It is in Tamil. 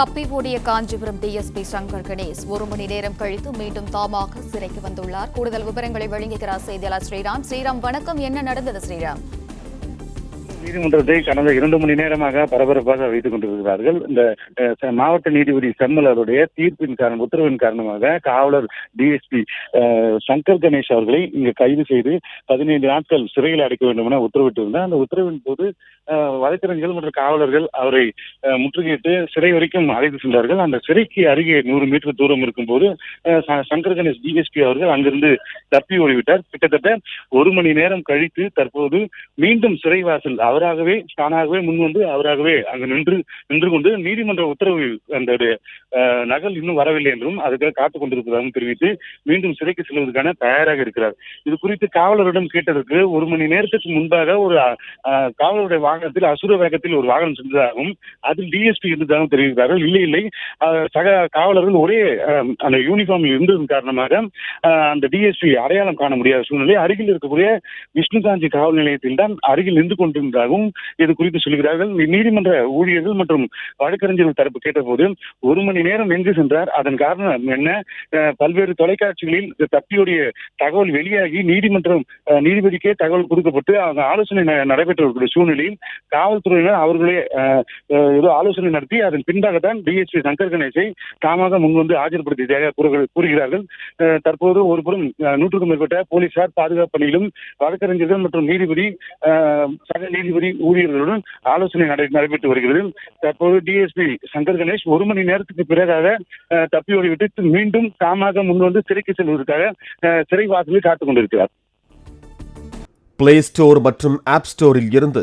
தப்பி ஓடிய காஞ்சிபுரம் டிஎஸ்பி சங்கர் கணேஷ் ஒரு மணி நேரம் கழித்து மீண்டும் தாமாக சிறைக்கு வந்துள்ளார். கூடுதல் விவரங்களை வழங்குகிறார் செய்தியாளர் ஸ்ரீராம். ஸ்ரீராம் வணக்கம். என்ன நடந்தது ஸ்ரீராம்? நீதிமன்றத்தை கடந்த இரண்டு மணி நேரமாக பரபரப்பாக வைத்துக் கொண்டிருக்கிறார்கள். இந்த மாவட்ட நீதிபதி செம்மல் அவருடைய தீர்ப்பின் காரணம் உத்தரவின் காரணமாக காவலர் டிஎஸ்பி சங்கர் கணேஷ் அவர்களை இங்கு கைது செய்து பதினைந்து நாட்கள் சிறையில் அடைக்க வேண்டும் என உத்தரவிட்டிருந்தார். அந்த உத்தரவின் போது அஹ், வழக்கறிஞர்கள் மற்றும் காவலர்கள் அவரை முற்றுகையிட்டு சிறை வரைக்கும் அழைத்து சென்றார்கள். அந்த சிறைக்கு அருகே நூறு மீட்டர் தூரம் இருக்கும்போது சங்கர் கணேஷ் டிஎஸ்பி அவர்கள் அங்கிருந்து தப்பி ஓடிவிட்டார். கிட்டத்தட்ட ஒரு மணி நேரம் கழித்து தற்போது மீண்டும் சிறைவாசல் அவராகவே தானாகவே முன்வந்து அவராகவே அங்கு நின்று நின்று கொண்டு நீதிமன்ற உத்தரவு அந்த நகல் இன்னும் வரவில்லை என்றும் அதுக்காக காத்துக் கொண்டிருப்பதாகவும் தெரிவித்து மீண்டும் சிறைக்கு செல்வதற்கான தயாராக இருக்கிறார். இது குறித்து காவலரிடம் கேட்டதற்கு ஒரு மணி நேரத்துக்கு முன்பாக ஒரு காவலருடைய காவலருடைய வாகனத்தில் அசுர வேகத்தில் ஒரு வாகனம் சென்றதாகவும் அதில் டிஎஸ்பி இருந்ததாகவும் தெரிவித்தார்கள் இல்லை இல்லை. சக காவலர்கள் ஒரே அந்த யூனிஃபார்மில் இருந்ததன் காரணமாக அந்த டிஎஸ்பி அடையாளம் காண முடியாத சூழ்நிலை. அருகில் இருக்கக்கூடிய விஷ்ணுகாந்தி காவல் நிலையத்தில் தான் அருகில் நின்று கொண்டிருந்ததாகவும் இது குறித்து சொல்கிறார்கள். நீதிமன்ற ஊழியர்கள் மற்றும் வழக்கறிஞர்கள் தரப்பு கேட்டபோது ஒரு மணி நேரம் எங்கு சென்றார். அதன் காரணம் என்ன? பல்வேறு தொலைக்காட்சிகளில் தப்பியுடைய தகவல் வெளியாகி நீதிமன்றம் நீதிபதிக்கே தகவல் கொடுக்கப்பட்டு அவங்க ஆலோசனை நடைபெற்ற சூழ்நிலையில் காவல்துறையினர் அவர்களே ஏதோ ஆலோசனை நடத்தி அதன் பின்பாகத்தான் டிஎஸ்பி சங்கர் கணேசை தாமாக முன்வந்து ஆஜர்படுத்தியதாக கூறுகிறார்கள். தற்போது ஒருபுறம் நூற்றுக்கும் மேற்பட்ட போலீசார் பாதுகாப்பு பணியிலும் வழக்கறிஞர்கள் மற்றும் நீதிபதி சக நீதிபதி ஊழியர்களுடன் ஆலோசனை நடைபெற்று வருகிறது. தற்போது டிஎஸ்பி சங்கர் கணேஷ் ஒரு மணி நேரத்துக்கு பிறகாக அஹ், தப்பி ஓடிவிட்டு மீண்டும் தாமாக முன்வந்து சிறைக்கு செல்வதற்காக அஹ், சிறை வாசலில் காத்துக் கொண்டிருக்கிறார். பிளே ஸ்டோர் மற்றும் ஆப் ஸ்டோரில் இருந்து